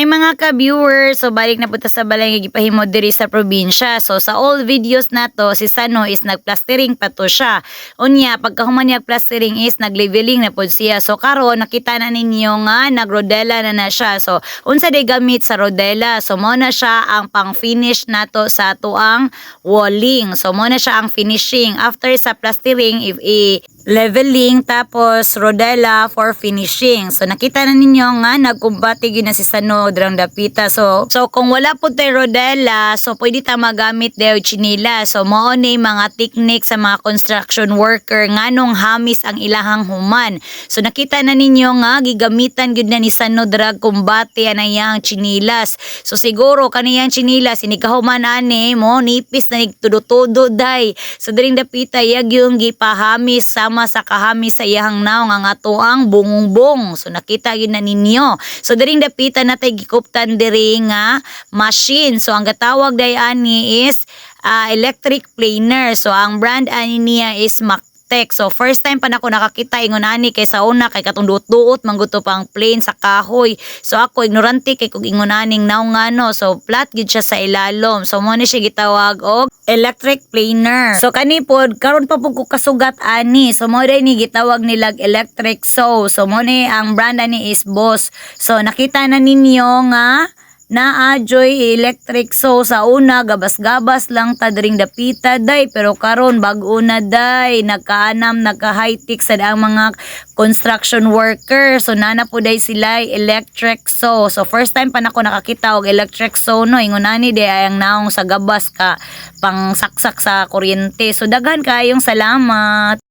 Hi mga ka-viewers! So balik na punta sa balay nga gipahimo diri sa probinsya. So sa all videos na to, si Sano is nagplastering pa to siya. Unya, pagkahuman niya plastering is nagleveling na pod siya. So karon nakita na ninyo nga nagrodela na na siya. So unsa day gamit sa rodela? So mo na siya ang pang-finish nato sa tuang walling. So mo na siya ang finishing. After sa plastering, if i leveling tapos rodela for finishing. So nakita na ninyo nga nagkumbati gyud na si Sano drang dapita. So so kung wala po tayo rodela, so pwede ta magamit daw chinila. So mao ni mga technique sa mga construction worker nganong hamis ang ilahang human. So nakita na ninyo nga gigamitan gyud na ni Sano drag kumbati ana yang chinilas. So siguro kaniyang chinilas inikahuman ani mo nipis na nigtudo-tudo day. So diring dapita yag yung gipahamis sama sa kahamis sa iyang naw nga nga tuang bungungbong. So nakita yun na ninyo. So diring dapita na tay gikuptan diri nga machine. So ang gatawag day ani is ah, electric planer. So ang brand ani niya is Mac Tech. So first time pa na ako nakakita ingon ani kay sa una kay katong duot mangguto pang plane sa kahoy. So ako ignorante kay kung ingon aning naw nga no. So flat gid siya sa ilalom. So mo ni siya gitawag og electric planer. So kani pod karon pa ko kasugat ani. So mo ni gitawag nilag electric saw. So mo ni ang brand ani is Boss. So nakita na ninyo nga na Joy electric. So sa una gabas-gabas lang ta dring dapita day. Pero karon bag-o na day. Nagkaanam nagka high tech sa daang mga construction worker. So nana po day sila electric. So so first time pa nako nakakita og electric. So no ingon ani day ayang naong sa gabas ka pang saksak sa kuryente. So daghan kayong salamat